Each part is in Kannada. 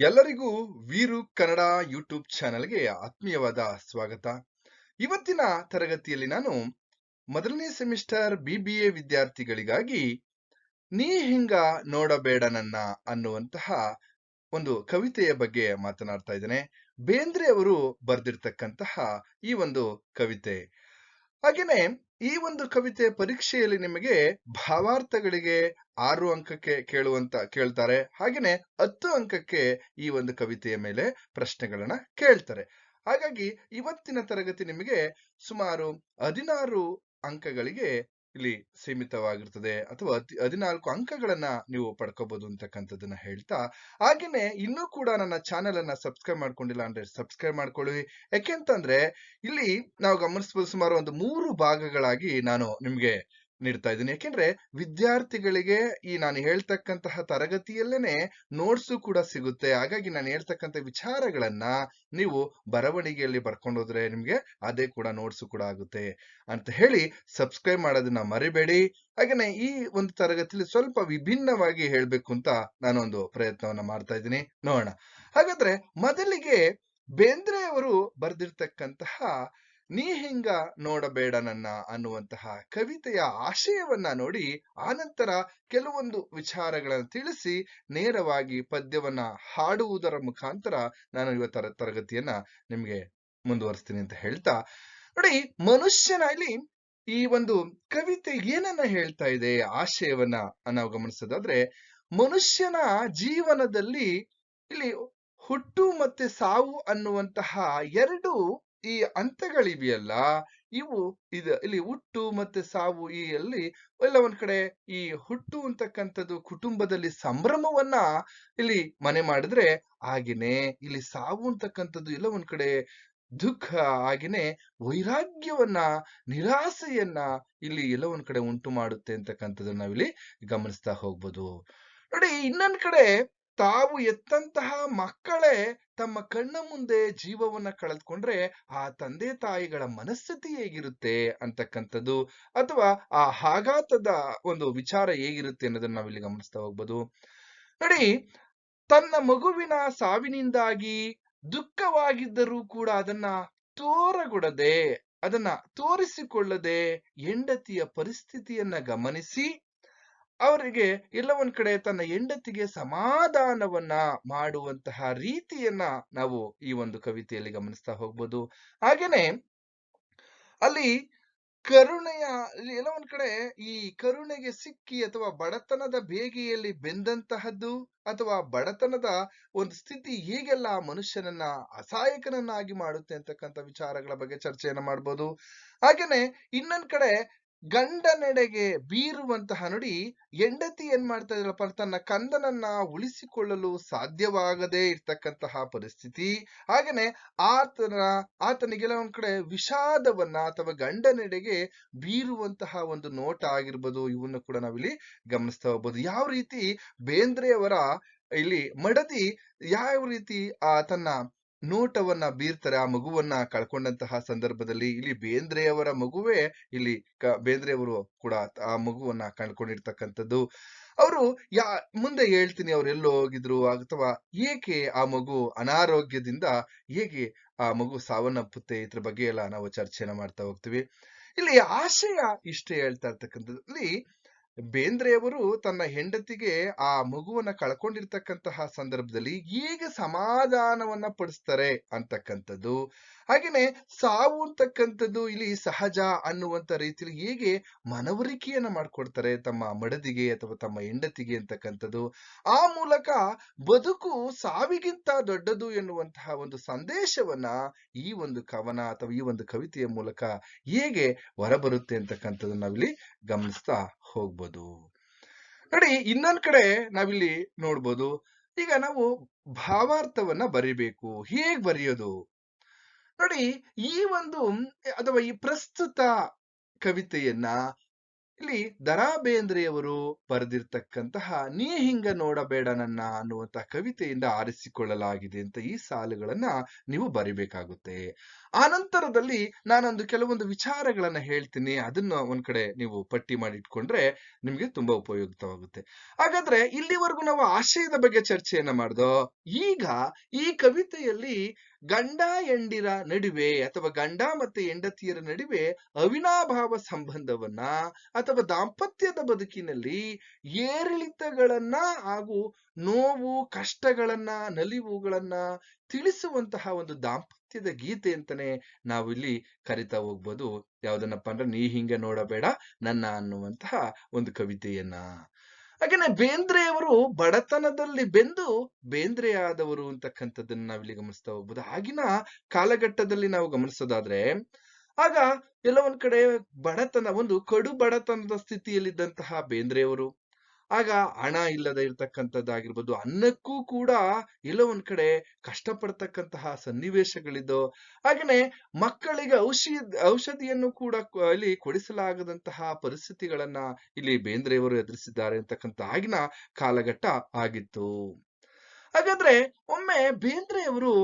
ಎಲ್ಲರಿಗೂ ವೀರು ಕನ್ನಡ ಯೂಟ್ಯೂಬ್ ಚಾನೆಲ್ಗೆ ಆತ್ಮೀಯವಾದ ಸ್ವಾಗತ. ಇವತ್ತಿನ ತರಗತಿಯಲ್ಲಿ ನಾನು ಮೊದಲನೇ ಸೆಮಿಸ್ಟರ್ ಬಿಬಿಎ ವಿದ್ಯಾರ್ಥಿಗಳಿಗಾಗಿ ನೀ ಹಿಂಗ ನೋಡಬೇಡ ನನ್ನ ಅನ್ನುವಂತಹ ಒಂದು ಕವಿತೆಯ ಬಗ್ಗೆ ಮಾತನಾಡ್ತಾ ಇದ್ದೇನೆ. ಬೇಂದ್ರೆ ಅವರು ಬರೆದಿರ್ತಕ್ಕಂತಹ ಈ ಒಂದು ಕವಿತೆ. ಹಾಗೇನೆ ಈ ಒಂದು ಕವಿತೆ ಪರೀಕ್ಷೆಯಲ್ಲಿ ನಿಮಗೆ ಭಾವಾರ್ಥಗಳಿಗೆ ಆರು ಅಂಕಕ್ಕೆ ಕೇಳುವಂತ, ಕೇಳ್ತಾರೆ. ಹಾಗೇನೆ ಹತ್ತು ಅಂಕಕ್ಕೆ ಈ ಒಂದು ಕವಿತೆಯ ಮೇಲೆ ಪ್ರಶ್ನೆಗಳನ್ನ ಕೇಳ್ತಾರೆ. ಹಾಗಾಗಿ ಇವತ್ತಿನ ತರಗತಿ ನಿಮಗೆ ಸುಮಾರು ಹದಿನಾರು ಅಂಕಗಳಿಗೆ ಇಲ್ಲಿ ಸೀಮಿತವಾಗಿರ್ತದೆ. ಅಥವಾ ಹದಿ- ಹದಿನಾಲ್ಕು ಅಂಕಗಳನ್ನ ನೀವು ಪಡ್ಕೋಬಹುದು ಅಂತಕ್ಕಂಥದ್ದನ್ನ ಹೇಳ್ತಾ, ಹಾಗೇನೆ ಇನ್ನೂ ಕೂಡ ನನ್ನ ಚಾನೆಲ್ ಅನ್ನ ಸಬ್ಸ್ಕ್ರೈಬ್ ಮಾಡ್ಕೊಂಡಿಲ್ಲ ಅಂದ್ರೆ ಸಬ್ಸ್ಕ್ರೈಬ್ ಮಾಡ್ಕೊಳ್ಳಿ. ಯಾಕೆಂತಂದ್ರೆ ಇಲ್ಲಿ ನಾವು ಗಮನಿಸಬಹುದು ಸುಮಾರು ಒಂದು ಮೂರು ಭಾಗಗಳಾಗಿ ನಾನು ನಿಮ್ಗೆ ನೀಡ್ತಾ ಇದ್ದೀನಿ. ಯಾಕೆಂದ್ರೆ ವಿದ್ಯಾರ್ಥಿಗಳಿಗೆ ಈ ನಾನು ಹೇಳ್ತಕ್ಕಂತಹ ತರಗತಿಯಲ್ಲೇನೆ ನೋಟ್ಸು ಕೂಡ ಸಿಗುತ್ತೆ. ಹಾಗಾಗಿ ನಾನು ಹೇಳ್ತಕ್ಕಂಥ ವಿಚಾರಗಳನ್ನ ನೀವು ಬರವಣಿಗೆಯಲ್ಲಿ ಬರ್ಕೊಂಡೋದ್ರೆ ನಿಮ್ಗೆ ಅದೇ ಕೂಡ ನೋಟ್ಸು ಕೂಡ ಆಗುತ್ತೆ ಅಂತ ಹೇಳಿ ಸಬ್ಸ್ಕ್ರೈಬ್ ಮಾಡೋದನ್ನ ಮರಿಬೇಡಿ. ಹಾಗೇನೆ ಈ ಒಂದು ತರಗತಿಯಲ್ಲಿ ಸ್ವಲ್ಪ ವಿಭಿನ್ನವಾಗಿ ಹೇಳ್ಬೇಕು ಅಂತ ನಾನೊಂದು ಪ್ರಯತ್ನವನ್ನ ಮಾಡ್ತಾ ಇದ್ದೀನಿ. ನೋಡೋಣ. ಹಾಗಾದ್ರೆ ಮೊದಲಿಗೆ ಬೇಂದ್ರೆ ಅವರು ಬರೆದಿರ್ತಕ್ಕಂತಹ ನೀ ಹೆಂಗ ನೋಡಬೇಡ ನನ್ನ ಅನ್ನುವಂತಹ ಕವಿತೆಯ ಆಶಯವನ್ನ ನೋಡಿ ಆನಂತರ ಕೆಲವೊಂದು ವಿಚಾರಗಳನ್ನು ತಿಳಿಸಿ ನೇರವಾಗಿ ಪದ್ಯವನ್ನ ಹಾಡುವುದರ ಮುಖಾಂತರ ನಾನು ಇವತ್ತರ ತರಗತಿಯನ್ನ ನಿಮ್ಗೆ ಮುಂದುವರಿಸ್ತೀನಿ ಅಂತ ಹೇಳ್ತಾ, ನೋಡಿ ಮನುಷ್ಯನ ಇಲ್ಲಿ ಈ ಒಂದು ಕವಿತೆ ಏನನ್ನ ಹೇಳ್ತಾ ಇದೆ ಆಶಯವನ್ನ ನಾವು ಗಮನಿಸೋದಾದ್ರೆ ಮನುಷ್ಯನ ಜೀವನದಲ್ಲಿ ಇಲ್ಲಿ ಹುಟ್ಟು ಮತ್ತೆ ಸಾವು ಅನ್ನುವಂತಹ ಎರಡು ಈ ಅಂತಗಳಿವೆಯಲ್ಲ, ಇವು ಇದು ಇಲ್ಲಿ ಹುಟ್ಟು ಮತ್ತೆ ಸಾವು ಈ ಅಲ್ಲಿ ಎಲ್ಲ ಒಂದ್ ಕಡೆ ಈ ಹುಟ್ಟು ಅಂತಕ್ಕಂಥದ್ದು ಕುಟುಂಬದಲ್ಲಿ ಸಂಭ್ರಮವನ್ನ ಇಲ್ಲಿ ಮನೆ ಮಾಡಿದ್ರೆ ಹಾಗೇನೆ ಇಲ್ಲಿ ಸಾವು ಅಂತಕ್ಕಂಥದ್ದು ಎಲ್ಲ ಒಂದ್ ಕಡೆ ದುಃಖ ಹಾಗೇನೆ ವೈರಾಗ್ಯವನ್ನ, ನಿರಾಸೆಯನ್ನ ಇಲ್ಲಿ ಎಲ್ಲ ಒಂದ್ ಕಡೆ ಉಂಟು ಮಾಡುತ್ತೆ ಅಂತಕ್ಕಂಥದ್ದನ್ನ ನಾವಿಲ್ಲಿ ಗಮನಿಸ್ತಾ ಹೋಗ್ಬೋದು. ನೋಡಿ ಇನ್ನೊಂದ್ ಕಡೆ ತಾವು ಎತ್ತಂತಹ ಮಕ್ಕಳೇ ತಮ್ಮ ಕಣ್ಣ ಮುಂದೆ ಜೀವವನ್ನ ಕಳೆದುಕೊಂಡ್ರೆ ಆ ತಂದೆ ತಾಯಿಗಳ ಮನಸ್ಥಿತಿ ಹೇಗಿರುತ್ತೆ ಅಂತಕ್ಕಂಥದ್ದು? ಅಥವಾ ಆ ಆಘಾತದ ಒಂದು ವಿಚಾರ ಹೇಗಿರುತ್ತೆ ಅನ್ನೋದನ್ನ ನಾವಿಲ್ಲಿ ಗಮನಿಸ್ತಾ ಹೋಗ್ಬೋದು. ನೋಡಿ, ತನ್ನ ಮಗುವಿನ ಸಾವಿನಿಂದಾಗಿ ದುಃಖವಾಗಿದ್ದರೂ ಕೂಡ ಅದನ್ನ ತೋರಗೊಡದೆ, ಅದನ್ನ ತೋರಿಸಿಕೊಳ್ಳದೆ ಹೆಂಡತಿಯ ಪರಿಸ್ಥಿತಿಯನ್ನ ಗಮನಿಸಿ ಅವರಿಗೆ ಎಲ್ಲ ಒಂದ್ ಕಡೆ ತನ್ನ ಹೆಂಡತಿಗೆ ಸಮಾಧಾನವನ್ನ ಮಾಡುವಂತಹ ರೀತಿಯನ್ನ ನಾವು ಈ ಒಂದು ಕವಿತೆಯಲ್ಲಿ ಗಮನಿಸ್ತಾ ಹೋಗ್ಬೋದು. ಹಾಗೇನೆ ಅಲ್ಲಿ ಕರುಣೆಯ ಎಲ್ಲ ಒಂದ್ ಕಡೆ ಈ ಕರುಣೆಗೆ ಸಿಕ್ಕಿ ಅಥವಾ ಬಡತನದ ಬೇಗೆಯಲ್ಲಿ ಬೆಂದಂತಹದ್ದು ಅಥವಾ ಬಡತನದ ಒಂದು ಸ್ಥಿತಿ ಹೇಗೆಲ್ಲ ಮನುಷ್ಯನನ್ನ ಅಸಹಾಯಕನನ್ನಾಗಿ ಮಾಡುತ್ತೆ ಅಂತಕ್ಕಂಥ ವಿಚಾರಗಳ ಬಗ್ಗೆ ಚರ್ಚೆಯನ್ನ ಮಾಡ್ಬೋದು. ಹಾಗೇನೆ ಇನ್ನೊಂದ್ ಕಡೆ ಗಂಡನೆಡೆಗೆ ಬೀರುವಂತಹ ನುಡಿ ಹೆಂಡತಿ ಏನ್ ಮಾಡ್ತಾ ಇದ್ರಪ್ಪ ತನ್ನ ಕಂದನನ್ನ ಉಳಿಸಿಕೊಳ್ಳಲು ಸಾಧ್ಯವಾಗದೇ ಇರ್ತಕ್ಕಂತಹ ಪರಿಸ್ಥಿತಿ. ಹಾಗೇನೆ ಆತನ, ಆತನಿಗೆಲ್ಲ ಒಂದ್ ಕಡೆ ವಿಷಾದವನ್ನ ಅಥವಾ ಗಂಡನೆಡೆಗೆ ಬೀರುವಂತಹ ಒಂದು ನೋಟ ಆಗಿರ್ಬೋದು, ಇವನ್ನ ಕೂಡ ನಾವಿಲ್ಲಿ ಗಮನಿಸ್ತಾ ಹೋಗ್ಬೋದು. ಯಾವ ರೀತಿ ಬೇಂದ್ರೆಯವರ ಇಲ್ಲಿ ಮಡದಿ, ಯಾವ ರೀತಿ ಆ ತನ್ನ ನೋಟವನ್ನ ಬೀರ್ತಾರೆ, ಆ ಮಗುವನ್ನ ಕಳ್ಕೊಂಡಂತಹ ಸಂದರ್ಭದಲ್ಲಿ ಇಲ್ಲಿ ಬೇಂದ್ರೆಯವರ ಮಗುವೇ ಇಲ್ಲಿ ಬೇಂದ್ರೆಯವರು ಕೂಡ ಆ ಮಗುವನ್ನ ಕಳ್ಕೊಂಡಿರ್ತಕ್ಕಂಥದ್ದು. ಅವರು ಯಾ, ಮುಂದೆ ಹೇಳ್ತೀನಿ ಅವ್ರು ಎಲ್ಲೋ ಹೋಗಿದ್ರು ಅಥವಾ ಏಕೆ ಆ ಮಗು ಅನಾರೋಗ್ಯದಿಂದ ಹೇಗೆ ಆ ಮಗು ಸಾವನ್ನಪ್ಪುತ್ತೆ, ಇದ್ರ ಬಗ್ಗೆ ಎಲ್ಲ ನಾವು ಚರ್ಚೆನ ಮಾಡ್ತಾ ಹೋಗ್ತೀವಿ. ಇಲ್ಲಿ ಆಶಯ ಇಷ್ಟೇ ಹೇಳ್ತಾ ಇರ್ತಕ್ಕಂಥದ್ದು ಇಲ್ಲಿ ಬೇಂದ್ರೆಯವರು ತನ್ನ ಹೆಂಡತಿಗೆ ಆ ಮಗುವನ್ನ ಕಳ್ಕೊಂಡಿರ್ತಕ್ಕಂತಹ ಸಂದರ್ಭದಲ್ಲಿ ಹೇಗೆ ಸಮಾಧಾನವನ್ನ ಪಡಿಸ್ತಾರೆ ಅಂತಕ್ಕಂಥದ್ದು, ಹಾಗೇನೆ ಸಾವು ಅಂತಕ್ಕಂಥದ್ದು ಇಲ್ಲಿ ಸಹಜ ಅನ್ನುವಂತ ರೀತಿಯಲ್ಲಿ ಹೇಗೆ ಮನವರಿಕೆಯನ್ನ ಮಾಡ್ಕೊಡ್ತಾರೆ ತಮ್ಮ ಮಡದಿಗೆ ಅಥವಾ ತಮ್ಮ ಹೆಂಡತಿಗೆ ಅಂತಕ್ಕಂಥದ್ದು, ಆ ಮೂಲಕ ಬದುಕು ಸಾವಿಗಿಂತ ದೊಡ್ಡದು ಎನ್ನುವಂತಹ ಒಂದು ಸಂದೇಶವನ್ನ ಈ ಒಂದು ಕವನ ಅಥವಾ ಈ ಒಂದು ಕವಿತೆಯ ಮೂಲಕ ಹೇಗೆ ಹೊರಬರುತ್ತೆ ಅಂತಕ್ಕಂಥದ್ದು ನಾವಿಲ್ಲಿ ಗಮನಿಸ್ತಾ ಹೋಗ್ಬೋದು. ನೋಡಿ, ಇನ್ನೊಂದ್ ಕಡೆ ನಾವಿಲ್ಲಿ ನೋಡ್ಬೋದು. ಈಗ ನಾವು ಭಾವಾರ್ಥವನ್ನ ಬರಿಬೇಕು. ಹೇಗ್ ಬರೆಯೋದು? ನೋಡಿ, ಈ ಒಂದು ಅಥವಾ ಈ ಪ್ರಸ್ತುತ ಕವಿತೆಯನ್ನ ಇಲ್ಲಿ ದರಾ ಬೇಂದ್ರೆಯವರು ಬರೆದಿರ್ತಕ್ಕಂತಹ ನೀ ಹಿಂಗ ನೋಡಬೇಡ ನನ್ನ ಅನ್ನುವಂತಹ ಕವಿತೆಯಿಂದ ಆರಿಸಿಕೊಳ್ಳಲಾಗಿದೆ ಅಂತ ಈ ಸಾಲುಗಳನ್ನ ನೀವು ಬರಿಬೇಕಾಗುತ್ತೆ. ಆನಂತರದಲ್ಲಿ ನಾನೊಂದು ಕೆಲವೊಂದು ವಿಚಾರಗಳನ್ನ ಹೇಳ್ತೀನಿ. ಅದನ್ನ ಒಂದ್ ಕಡೆ ನೀವು ಪಟ್ಟಿ ಮಾಡಿ ಇಟ್ಕೊಂಡ್ರೆ ನಿಮ್ಗೆ ತುಂಬಾ ಉಪಯುಕ್ತವಾಗುತ್ತೆ. ಹಾಗಾದ್ರೆ ಇಲ್ಲಿವರೆಗೂ ನಾವು ಆಶಯದ ಬಗ್ಗೆ ಚರ್ಚೆಯನ್ನ ಮಾಡ್ದೋ? ಈಗ ಈ ಕವಿತೆಯಲ್ಲಿ ಗಂಡ ಎಂಡಿರ ನಡುವೆ ಅಥವಾ ಗಂಡ ಮತ್ತೆ ಹೆಂಡತಿಯರ ನಡುವೆ ಅವಿನಾಭಾವ ಸಂಬಂಧವನ್ನ ಅಥವಾ ದಾಂಪತ್ಯದ ಬದುಕಿನಲ್ಲಿ ಏರಿಳಿತಗಳನ್ನ ಹಾಗೂ ನೋವು, ಕಷ್ಟಗಳನ್ನ, ನಲಿವುಗಳನ್ನ ತಿಳಿಸುವಂತಹ ಒಂದು ದಾಂಪತ್ಯದ ಗೀತೆ ಅಂತಾನೆ ನಾವು ಇಲ್ಲಿ ಕರಿತಾ ಹೋಗ್ಬೋದು. ಯಾವ್ದನ್ನಪ್ಪ ಅಂದ್ರೆ, ನೀ ಹಿಂಗೆ ನೋಡಬೇಡ, ನನ್ನ ಅನ್ನುವಂತಹ ಒಂದು ಕವಿತೆಯನ್ನ. ಹಾಗೇನೆ ಬೇಂದ್ರೆಯವರು ಬಡತನದಲ್ಲಿ ಬೆಂದು ಬೇಂದ್ರೆಯಾದವರು ಅಂತಕ್ಕಂಥದ್ದನ್ನ ನಾವಿಲ್ಲಿ ಗಮನಿಸ್ತಾ ಹೋಗ್ಬೋದು. ಆಗಿನ ಕಾಲಘಟ್ಟದಲ್ಲಿ ನಾವು ಗಮನಿಸೋದಾದ್ರೆ, ಆಗ ಎಲ್ಲ ಒಂದ್ ಕಡೆ ಬಡತನ, ಒಂದು ಕಡು ಬಡತನದ ಸ್ಥಿತಿಯಲ್ಲಿದ್ದಂತಹ ಬೇಂದ್ರೆಯವರು ಆಗ ಹಣ ಇಲ್ಲದೆ ಇರ್ತಕ್ಕಂಥದ್ದಾಗಿರ್ಬೋದು, ಅನ್ನಕ್ಕೂ ಕೂಡ ಎಲ್ಲೋ ಒಂದ್ ಕಡೆ ಕಷ್ಟಪಡ್ತಕ್ಕಂತಹ ಸನ್ನಿವೇಶಗಳಿದ್ದು ಹಾಗೇನೆ ಮಕ್ಕಳಿಗೆ ಔಷಧಿ, ಔಷಧಿಯನ್ನು ಕೂಡ ಅಲ್ಲಿ ಕೊಡಿಸಲಾಗದಂತಹ ಪರಿಸ್ಥಿತಿಗಳನ್ನ ಇಲ್ಲಿ ಬೇಂದ್ರೆಯವರು ಎದುರಿಸಿದ್ದಾರೆ ಅಂತಕ್ಕಂಥ ಆಗಿನ ಕಾಲಘಟ್ಟ ಆಗಿತ್ತು. ಹಾಗಾದ್ರೆ ಒಮ್ಮೆ ಬೇಂದ್ರೆಯವರು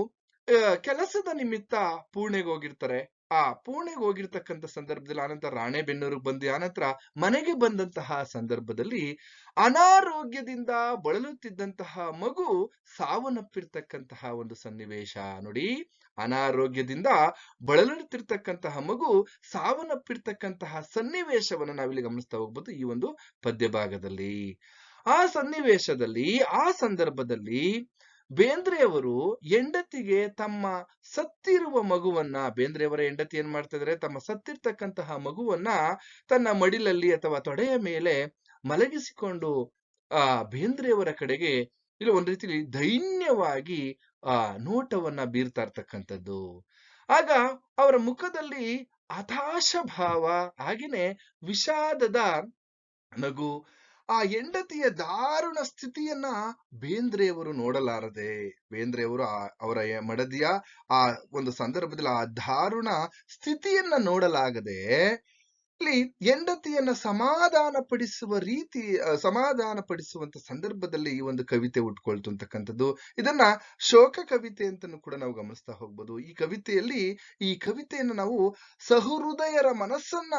ಕೆಲಸದ ನಿಮಿತ್ತ ಪೂಣೆಗೆ ಹೋಗಿರ್ತಾರೆ. ಆ ಪೂಣೆಗೆ ಹೋಗಿರ್ತಕ್ಕಂಥ ಸಂದರ್ಭದಲ್ಲಿ ಆನಂತರ ರಾಣೆಬೆನ್ನೂರಿಗೆ ಬಂದು, ಆನಂತರ ಮನೆಗೆ ಬಂದಂತಹ ಸಂದರ್ಭದಲ್ಲಿ ಅನಾರೋಗ್ಯದಿಂದ ಬಳಲುತ್ತಿದ್ದಂತಹ ಮಗು ಸಾವನ್ನಪ್ಪಿರ್ತಕ್ಕಂತಹ ಒಂದು ಸನ್ನಿವೇಶ. ನೋಡಿ, ಅನಾರೋಗ್ಯದಿಂದ ಬಳಲುತ್ತಿರ್ತಕ್ಕಂತಹ ಮಗು ಸಾವನ್ನಪ್ಪಿರ್ತಕ್ಕಂತಹ ಸನ್ನಿವೇಶವನ್ನು ನಾವಿಲ್ಲಿ ಗಮನಿಸ್ತಾ ಹೋಗ್ಬೋದು ಈ ಒಂದು ಪದ್ಯ ಭಾಗದಲ್ಲಿ ಆ ಸನ್ನಿವೇಶದಲ್ಲಿ, ಆ ಸಂದರ್ಭದಲ್ಲಿ ಬೇಂದ್ರೆಯವರು ಹೆಂಡತಿಗೆ ತಮ್ಮ ಸತ್ತಿರುವ ಮಗುವನ್ನ, ಬೇಂದ್ರೆಯವರ ಹೆಂಡತಿ ಏನ್ ಮಾಡ್ತಾ ಇದಾರೆ ತಮ್ಮ ಸತ್ತಿರ್ತಕ್ಕಂತಹ ಮಗುವನ್ನ ತನ್ನ ಮಡಿಲಲ್ಲಿ ಅಥವಾ ತೊಡೆಯ ಮೇಲೆ ಮಲಗಿಸಿಕೊಂಡು, ಆ, ಬೇಂದ್ರೆಯವರ ಕಡೆಗೆ ಇಲ್ಲಿ ಒಂದ್ ರೀತಿಲಿ ದೈನ್ಯವಾಗಿ, ಆ, ನೋಟವನ್ನ ಬೀರ್ತಾ ಇರ್ತಕ್ಕಂಥದ್ದು. ಆಗ ಅವರ ಮುಖದಲ್ಲಿ ಹತಾಶ ಭಾವ ಹಾಗೇನೆ ವಿಷಾದದ ನಗು ಆ ಹೆಂಡತಿಯ ದಾರುಣ ಸ್ಥಿತಿಯನ್ನ ಬೇಂದ್ರೆಯವರು ನೋಡಲಾರದೆ, ಬೇಂದ್ರೆಯವರು ಅವರ ಮಡದಿಯ ಆ ಒಂದು ಸಂದರ್ಭದಲ್ಲಿ ಆ ದಾರುಣ ಸ್ಥಿತಿಯನ್ನ ನೋಡಲಾಗದೆ ಹೆಂಡತಿಯನ್ನ ಸಮಾಧಾನ ಪಡಿಸುವ ರೀತಿ ಸಮಾಧಾನ ಪಡಿಸುವಂತ ಸಂದರ್ಭದಲ್ಲಿ ಈ ಒಂದು ಕವಿತೆ ಉಟ್ಕೊಳ್ತು ಅಂತಕ್ಕಂಥದ್ದು ಇದನ್ನ ಶೋಕ ಕವಿತೆ ಅಂತಾನೂ ಕೂಡ ನಾವು ಗಮನಿಸ್ತಾ ಹೋಗ್ಬೋದು. ಈ ಕವಿತೆಯಲ್ಲಿ ಈ ಕವಿತೆಯನ್ನು ನಾವು ಸಹೃದಯರ ಮನಸ್ಸನ್ನ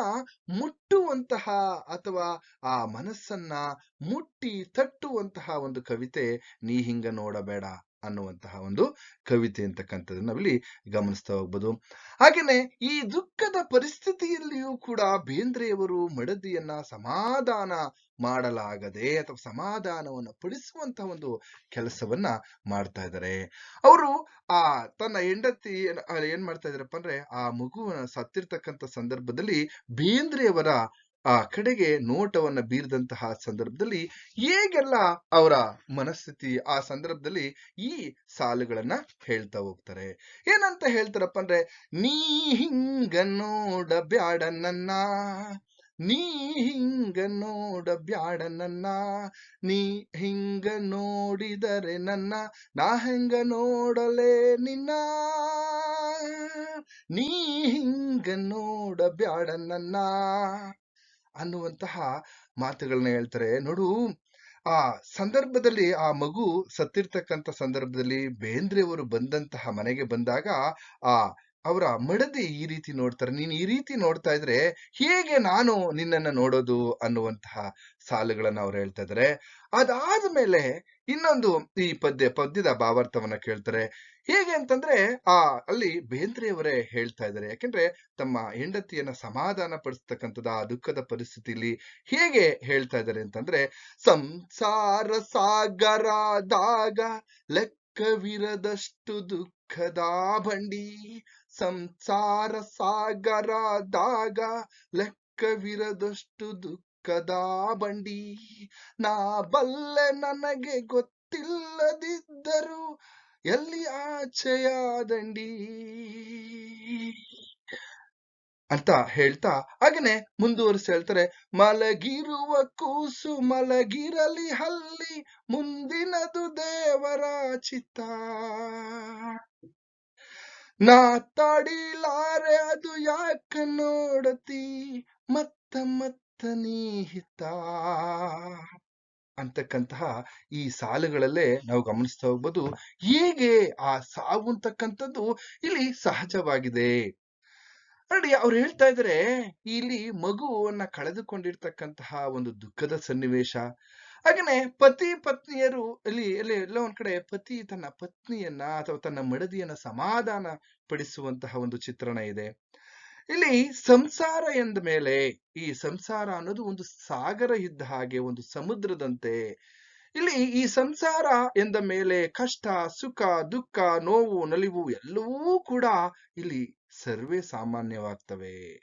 ಮುಟ್ಟುವಂತಹ ಅಥವಾ ಆ ಮನಸ್ಸನ್ನ ಮುಟ್ಟಿ ತಟ್ಟುವಂತಹ ಒಂದು ಕವಿತೆ ನೀ ಹಿಂಗ ನೋಡಬೇಡ. ಅನ್ನುವಂತಹ ಒಂದು ಕವಿತೆ ಅಂತಕ್ಕಂಥದ್ದನ್ನ ನಾವಿಲ್ಲಿ ಗಮನಿಸ್ತಾ ಹೋಗ್ಬೋದು. ಹಾಗೇನೆ ಈ ದುಃಖದ ಪರಿಸ್ಥಿತಿಯಲ್ಲಿಯೂ ಕೂಡ ಬೇಂದ್ರೆಯವರು ಮಡದಿಯನ್ನ ಸಮಾಧಾನ ಮಾಡಲಾಗದೆ ಅಥವಾ ಸಮಾಧಾನವನ್ನು ಪಡಿಸುವಂತಹ ಒಂದು ಕೆಲಸವನ್ನ ಮಾಡ್ತಾ ಇದ್ದಾರೆ. ಅವರು ಆ ತನ್ನ ಹೆಂಡತಿ ಏನ್ ಏನ್ ಮಾಡ್ತಾ ಇದಾರಪ್ಪ ಅಂದ್ರೆ ಆ ಮಗುವನ್ನ ಸತ್ತಿರ್ತಕ್ಕಂಥ ಸಂದರ್ಭದಲ್ಲಿ ಬೇಂದ್ರೆಯವರ ಆ ಕಡೆಗೆ ನೋಟವನ್ನ ಬೀರಿದಂತಹ ಸಂದರ್ಭದಲ್ಲಿ ಹೇಗೆಲ್ಲ ಅವರ ಮನಸ್ಥಿತಿ ಆ ಸಂದರ್ಭದಲ್ಲಿ ಈ ಸಾಲುಗಳನ್ನ ಹೇಳ್ತಾ ಹೋಗ್ತಾರೆ? ಏನಂತ ಹೇಳ್ತಾರಪ್ಪ ಅಂದ್ರೆ, ನೀ ಹಿಂಗ ನೋಡ ಬ್ಯಾಡ ನನ್ನ, ನೀ ಹಿಂಗ ನೋಡ ಬ್ಯಾಡ ನನ್ನ, ನೀ ಹಿಂಗ ನೋಡಿದರೆ ನನ್ನ, ನಾ ಹೆಂಗ ನೋಡಲೆ ನಿನ್ನ, ನೀ ಹಿಂಗ ನೋಡ ಬ್ಯಾಡ ನನ್ನ. ಅನ್ನುವಂತಹ ಮಾತುಗಳನ್ನ ಹೇಳ್ತಾರೆ. ನೋಡು, ಆ ಸಂದರ್ಭದಲ್ಲಿ ಆ ಮಗು ಸತ್ತಿರ್ತಕ್ಕಂಥ ಸಂದರ್ಭದಲ್ಲಿ ಬೇಂದ್ರೆಯವರು ಬಂದಂತಹ ಮನೆಗೆ ಬಂದಾಗ, ಆ ಅವರ ಮಡದಿ ಈ ರೀತಿ ನೋಡ್ತಾರೆ. ನೀನು ಈ ರೀತಿ ನೋಡ್ತಾ ಇದ್ರೆ ಹೇಗೆ ನಾನು ನಿನ್ನನ್ನ ನೋಡೋದು ಅನ್ನುವಂತಹ ಸಾಲುಗಳನ್ನ ಅವ್ರು ಹೇಳ್ತಾ ಇದ್ದಾರೆ ಅದಾದ್ಮೇಲೆ ಇನ್ನೊಂದು ಈ ಪದ್ಯ, ಪದ್ಯದ ಭಾವಾರ್ಥವನ್ನ ಕೇಳ್ತಾರೆ. ಹೇಗೆ ಅಂತಂದ್ರೆ, ಆ, ಅಲ್ಲಿ ಬೇಂದ್ರೆಯವರೇ ಹೇಳ್ತಾ ಇದ್ದಾರೆ ಯಾಕೆಂದ್ರೆ ತಮ್ಮ ಹೆಂಡತಿಯನ್ನ ಸಮಾಧಾನ ಪಡಿಸ್ತಕ್ಕಂಥದ್ದು ಆ ದುಃಖದ ಪರಿಸ್ಥಿತಿಯಲ್ಲಿ ಹೇಗೆ ಹೇಳ್ತಾ ಇದ್ದಾರೆ ಅಂತಂದ್ರೆ, ಸಂಸಾರ ಸಾಗರದಾಗ ಲೆಕ್ಕವಿರದಷ್ಟು ದುಃಖದ ಬಂಡಿ ಸಂಸಾರ ಸಾಗರದಾಗ ಲೆಕ್ಕವಿರದಷ್ಟು ದುಃಖದ ಬಂಡಿ. ನಾ ಬಲ್ಲೆ ನನಗೆ ಗೊತ್ತಿಲ್ಲದಿದ್ದರೂ ಎಲ್ಲಿ ಆಚೆಯ ದಂಡಿ ಅಂತ ಹೇಳ್ತಾ ಹಾಗೇನೆ ಮುಂದುವರಿಸಿ ಹೇಳ್ತಾರೆ, ಮಲಗಿರುವ ಕೂಸು ಮಲಗಿರಲಿ ಹಲ್ಲಿ, ಮುಂದಿನದು ದೇವರ ಚಿತ್ತ. ನಾ ತಡಿಲಾರೆ ಅದು ಯಾಕ ನೋಡತಿ? ಮತ್ತ ಮತ್ತ ನೀಹಿತ. ಅಂತಕ್ಕಂತಹ ಈ ಸಾಲುಗಳಲ್ಲೇ ನಾವು ಗಮನಿಸ್ತಾ ಹೋಗ್ಬೋದು. ಹೀಗೆ ಆ ಸಾವು ಅಂತಕ್ಕಂಥದ್ದು ಇಲ್ಲಿ ಸಹಜವಾಗಿದೆ. ನೋಡಿ, ಅವ್ರು ಹೇಳ್ತಾ ಇದ್ರೆ, ಇಲ್ಲಿ ಮಗುವನ್ನ ಕಳೆದುಕೊಂಡಿರ್ತಕ್ಕಂತಹ ಒಂದು ದುಃಖದ ಸನ್ನಿವೇಶ ಹಾಗೇನೆ ಪತಿ ಪತ್ನಿಯರು ಇಲ್ಲಿ ಇಲ್ಲಿ ಎಲ್ಲ ಒಂದ್ ಕಡೆ ಪತಿ ತನ್ನ ಪತ್ನಿಯನ್ನ ಅಥವಾ ತನ್ನ ಮಡದಿಯನ್ನ ಸಮಾಧಾನ ಪಡಿಸುವಂತಹ ಒಂದು ಚಿತ್ರಣ ಇದೆ. ಇಲ್ಲಿ ಸಂಸಾರ ಎಂದ ಮೇಲೆ ಈ ಸಂಸಾರ ಅನ್ನೋದು ಒಂದು ಸಾಗರ ಇದ್ದ ಹಾಗೆ ಒಂದು ಸಮುದ್ರದಂತೆ ಇಲ್ಲಿ ಈ ಸಂಸಾರ ಎಂದ ಮೇಲೆ ಕಷ್ಟ, ಸುಖ, ದುಃಖ, ನೋವು, ನಲಿವು ಎಲ್ಲವೂ ಕೂಡ ಇಲ್ಲಿ ಸರ್ವೇ ಸಾಮಾನ್ಯವಾಗ್ತವೆ.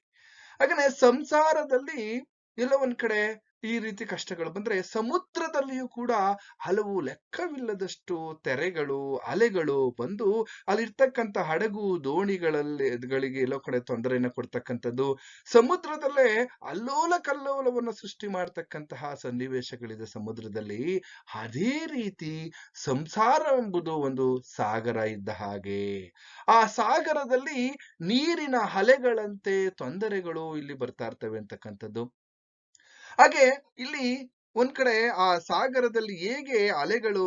ಹಾಗನೆ ಸಂಸಾರದಲ್ಲಿ ಎಲ್ಲ ಒಂದ್ ಕಡೆ ಈ ರೀತಿ ಕಷ್ಟಗಳು ಬಂದ್ರೆ ಸಮುದ್ರದಲ್ಲಿಯೂ ಕೂಡ ಹಲವು ಲೆಕ್ಕವಿಲ್ಲದಷ್ಟು ತೆರೆಗಳು, ಅಲೆಗಳು ಬಂದು ಅಲ್ಲಿರ್ತಕ್ಕಂಥ ಹಡಗು ದೋಣಿಗಳಲ್ಲಿ, ಗಳಿಗೆ ಎಲ್ಲೋ ಕಡೆ ತೊಂದರೆಯನ್ನು ಕೊಡ್ತಕ್ಕಂಥದ್ದು. ಸಮುದ್ರದಲ್ಲೇ ಅಲ್ಲೋಲ ಕಲ್ಲೋಲವನ್ನು ಸೃಷ್ಟಿ ಮಾಡ್ತಕ್ಕಂತಹ ಸನ್ನಿವೇಶಗಳಿದೆ ಸಮುದ್ರದಲ್ಲಿ. ಅದೇ ರೀತಿ ಸಂಸಾರ ಎಂಬುದು ಒಂದು ಸಾಗರ ಇದ್ದ ಹಾಗೆ. ಆ ಸಾಗರದಲ್ಲಿ ನೀರಿನ ಅಲೆಗಳಂತೆ ತೊಂದರೆಗಳು ಇಲ್ಲಿ ಬರ್ತಾ ಇರ್ತವೆ ಅಂತಕ್ಕಂಥದ್ದು. ಹಾಗೆ ಇಲ್ಲಿ ಒಂದ್ ಕಡೆ ಆ ಸಾಗರದಲ್ಲಿ ಹೇಗೆ ಅಲೆಗಳು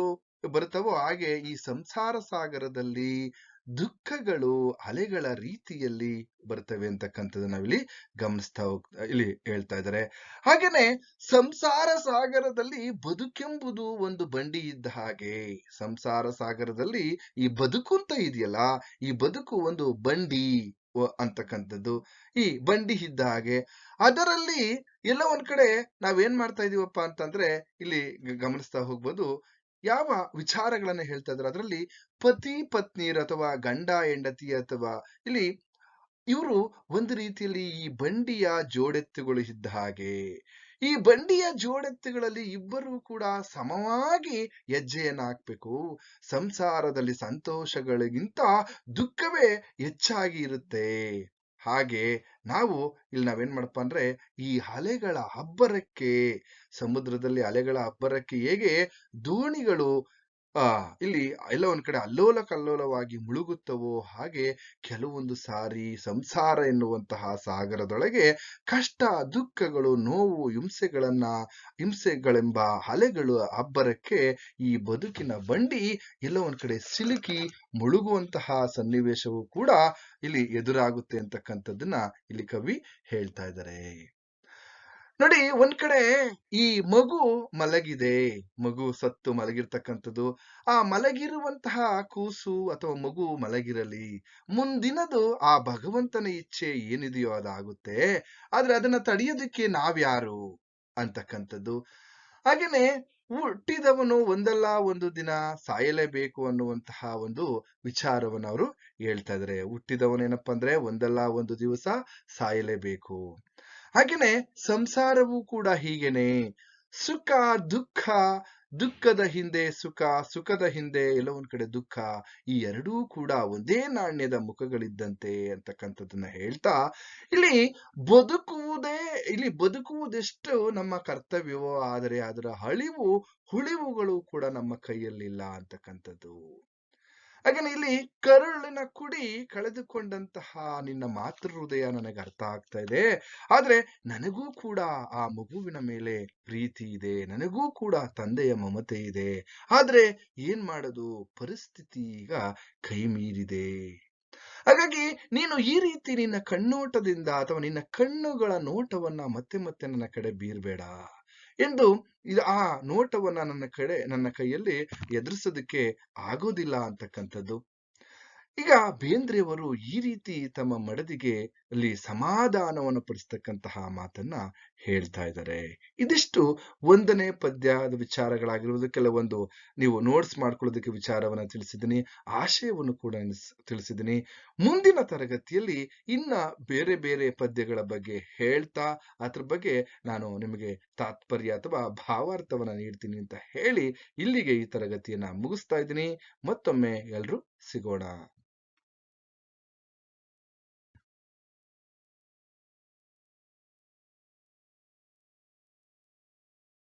ಬರ್ತವೋ ಹಾಗೆ ಈ ಸಂಸಾರ ಸಾಗರದಲ್ಲಿ ದುಃಖಗಳು ಅಲೆಗಳ ರೀತಿಯಲ್ಲಿ ಬರ್ತವೆ ಅಂತಕ್ಕಂಥದ್ದು ನಾವಿಲ್ಲಿ ಗಮನಿಸ್ತಾ ಹೋಗ್ತಾ ಇಲ್ಲಿ ಹೇಳ್ತಾ ಇದ್ದಾರೆ. ಹಾಗೇನೆ ಸಂಸಾರ ಸಾಗರದಲ್ಲಿ ಬದುಕೆಂಬುದು ಒಂದು ಬಂಡಿ ಇದ್ದ ಹಾಗೆ ಸಂಸಾರ ಸಾಗರದಲ್ಲಿ ಈ ಬದುಕು ಅಂತ ಇದೆಯಲ್ಲ, ಈ ಬದುಕು ಒಂದು ಬಂಡಿ. ಅಂತಕ್ಕಂಥದ್ದು. ಈ ಬಂಡಿ ಇದ್ದ ಹಾಗೆ. ಅದರಲ್ಲಿ ಎಲ್ಲ ಒಂದ್ ಕಡೆ ನಾವೇನ್ ಮಾಡ್ತಾ ಇದೀವಪ್ಪ ಅಂತಂದ್ರೆ, ಇಲ್ಲಿ ಗಮನಿಸ್ತಾ ಹೋಗ್ಬೋದು. ಯಾವ ವಿಚಾರಗಳನ್ನ ಹೇಳ್ತಾ ಇದ್ದಾರೆ ಅದರಲ್ಲಿ ಪತಿ, ಪತ್ನಿಯರು ಅಥವಾ ಗಂಡ, ಹೆಂಡತಿ ಅಥವಾ ಇಲ್ಲಿ ಇವರು ಒಂದು ರೀತಿಯಲ್ಲಿ ಈ ಬಂಡಿಯ ಜೋಡೆತ್ತುಗಳು ಇದ್ದ ಹಾಗೆ. ಈ ಬಂಡಿಯ ಜೋಡೆತ್ತುಗಳಲ್ಲಿ ಇಬ್ಬರೂ ಕೂಡ ಸಮವಾಗಿ ಹೆಜ್ಜೆಯನ್ನ ಹಾಕ್ಬೇಕು ಸಂಸಾರದಲ್ಲಿ ಸಂತೋಷಗಳಿಗಿಂತ ದುಃಖವೇ ಹೆಚ್ಚಾಗಿ ಇರುತ್ತೆ. ಹಾಗೆ ನಾವು ಇಲ್ಲಿ ನಾವೇನ್ ಮಾಡಪ್ಪ ಅಂದ್ರೆ ಈ ಅಲೆಗಳ ಅಬ್ಬರಕ್ಕೆ, ಸಮುದ್ರದಲ್ಲಿ ಅಲೆಗಳ ಅಬ್ಬರಕ್ಕೆ ಹೇಗೆ ದೋಣಿಗಳು ಇಲ್ಲಿ ಎಲ್ಲ ಒಂದ್ ಕಡೆ ಅಲ್ಲೋಲ ಕಲ್ಲೋಲವಾಗಿ ಮುಳುಗುತ್ತವೋ ಹಾಗೆ ಕೆಲವೊಂದು ಸಾರಿ ಸಂಸಾರ ಎನ್ನುವಂತಹ ಸಾಗರದೊಳಗೆ ಕಷ್ಟ, ದುಃಖಗಳು, ನೋವು, ಹಿಂಸೆಗಳನ್ನ, ಹಿಂಸೆಗಳೆಂಬ ಅಲೆಗಳು ಅಬ್ಬರಕ್ಕೆ ಈ ಬದುಕಿನ ಬಂಡಿ ಎಲ್ಲ ಒಂದ್ ಕಡೆ ಸಿಲುಕಿ ಮುಳುಗುವಂತಹ ಸನ್ನಿವೇಶವು ಕೂಡ ಇಲ್ಲಿ ಎದುರಾಗುತ್ತೆ ಅಂತಕ್ಕಂಥದ್ದನ್ನ ಇಲ್ಲಿ ಕವಿ ಹೇಳ್ತಾ ಇದ್ದಾರೆ. ನೋಡಿ, ಒಂದ್ ಕಡೆ ಈ ಮಗು ಮಲಗಿದೆ, ಮಗು ಸತ್ತು ಮಲಗಿರ್ತಕ್ಕಂಥದ್ದು, ಆ ಮಲಗಿರುವಂತಹ ಕೂಸು ಅಥವಾ ಮಗು ಮಲಗಿರಲಿ, ಮುಂದಿನದು ಆ ಭಗವಂತನ ಇಚ್ಛೆ ಏನಿದೆಯೋ ಅದಾಗುತ್ತೆ, ಆದ್ರೆ ಅದನ್ನ ತಡೆಯೋದಕ್ಕೆ ನಾವ್ಯಾರು ಅಂತಕ್ಕಂಥದ್ದು. ಹಾಗೇನೆ ಹುಟ್ಟಿದವನು ಒಂದಲ್ಲ, ಒಂದು ದಿನ ಸಾಯಲೇಬೇಕು ಅನ್ನುವಂತಹ ಒಂದು ವಿಚಾರವನ್ನು ಅವರು ಹೇಳ್ತಾ ಇದ್ದಾರೆ ಹುಟ್ಟಿದವನೇನಪ್ಪ ಅಂದ್ರೆ ಒಂದಲ್ಲ, ಒಂದು ದಿವಸ ಸಾಯಲೇಬೇಕು. ಹಾಗೇನೆ ಸಂಸಾರವೂ ಕೂಡ ಹೀಗೇನೆ. ಸುಖ, ದುಃಖ, ದುಃಖದ ಹಿಂದೆ ಸುಖ, ಸುಖದ ಹಿಂದೆ ಎಲ್ಲೋ ಒಂದ್ ಕಡೆ ದುಃಖ, ಈ ಎರಡೂ ಕೂಡ ಒಂದೇ ನಾಣ್ಯದ ಮುಖಗಳಿದ್ದಂತೆ ಅಂತಕ್ಕಂಥದ್ದನ್ನ ಹೇಳ್ತಾ, ಇಲ್ಲಿ ಬದುಕುವುದೇ, ಇಲ್ಲಿ ಬದುಕುವುದೆಷ್ಟು ನಮ್ಮ ಕರ್ತವ್ಯವೋ, ಆದರೆ ಅದರ ಅಳಿವು, ಹುಳಿವುಗಳು ಕೂಡ ನಮ್ಮ ಕೈಯಲ್ಲಿಲ್ಲ ಅಂತಕ್ಕಂಥದ್ದು. ಹಾಗೇನೆ ಇಲ್ಲಿ ಕರುಳಿನ ಕುಡಿ ಕಳೆದುಕೊಂಡಂತಹ ನಿನ್ನ ಮಾತೃ ಹೃದಯ ನನಗೆ ಅರ್ಥ ಆಗ್ತಾ ಇದೆ. ಆದ್ರೆ ನನಗೂ ಕೂಡ ಆ ಮಗುವಿನ ಮೇಲೆ ಪ್ರೀತಿ ಇದೆ. ನನಗೂ ಕೂಡ ತಂದೆಯ ಮಮತೆ ಇದೆ. ಆದ್ರೆ ಏನ್ ಮಾಡೋದು? ಪರಿಸ್ಥಿತಿ ಈಗ ಕೈ ಮೀರಿದೆ ಹಾಗಾಗಿ ನೀನು ಈ ರೀತಿ ನಿನ್ನ ಕಣ್ಣೋಟದಿಂದ ಅಥವಾ ನಿನ್ನ ಕಣ್ಣುಗಳ ನೋಟವನ್ನ ಮತ್ತೆ ಮತ್ತೆ ನನ್ನ ಕಡೆ ಬೀರ್ಬೇಡ. ಎಂದು ಆ ನೋಟವನ್ನ ನನ್ನ ಕಡೆ, ನನ್ನ ಕೈಯಲ್ಲಿ ಎದುರಿಸೋದಕ್ಕೆ ಆಗೋದಿಲ್ಲ ಅಂತಕ್ಕಂಥದ್ದು. ಈಗ ಬೇಂದ್ರೆಯವರು ಈ ರೀತಿ ತಮ್ಮ ಮಡದಿಗೆ ಅಲ್ಲಿ ಸಮಾಧಾನವನ್ನು ಪಡಿಸ್ತಕ್ಕಂತಹ ಮಾತನ್ನ ಹೇಳ್ತಾ ಇದ್ದಾರೆ. ಇದಿಷ್ಟು ಒಂದನೇ ಪದ್ಯದ ವಿಚಾರಗಳಾಗಿರುವುದು ಕೆಲವೊಂದು ನೀವು ನೋಟ್ಸ್ ಮಾಡ್ಕೊಳ್ಳೋದಕ್ಕೆ ವಿಚಾರವನ್ನ ತಿಳಿಸಿದ್ದೀನಿ, ಆಶಯವನ್ನು ಕೂಡ ತಿಳಿಸಿದ್ದೀನಿ. ಮುಂದಿನ ತರಗತಿಯಲ್ಲಿ ಇನ್ನ ಬೇರೆ ಬೇರೆ ಪದ್ಯಗಳ ಬಗ್ಗೆ ಹೇಳ್ತಾ, ಅದ್ರ ಬಗ್ಗೆ ನಾನು ನಿಮಗೆ ತಾತ್ಪರ್ಯ ಅಥವಾ ಭಾವಾರ್ಥವನ್ನ ನೀಡ್ತೀನಿ ಅಂತ ಹೇಳಿ ಇಲ್ಲಿಗೆ ಈ ತರಗತಿಯನ್ನ ಮುಗಿಸ್ತಾ ಇದ್ದೀನಿ. ಮತ್ತೊಮ್ಮೆ ಎಲ್ರೂ ಸಿಗೋಣ.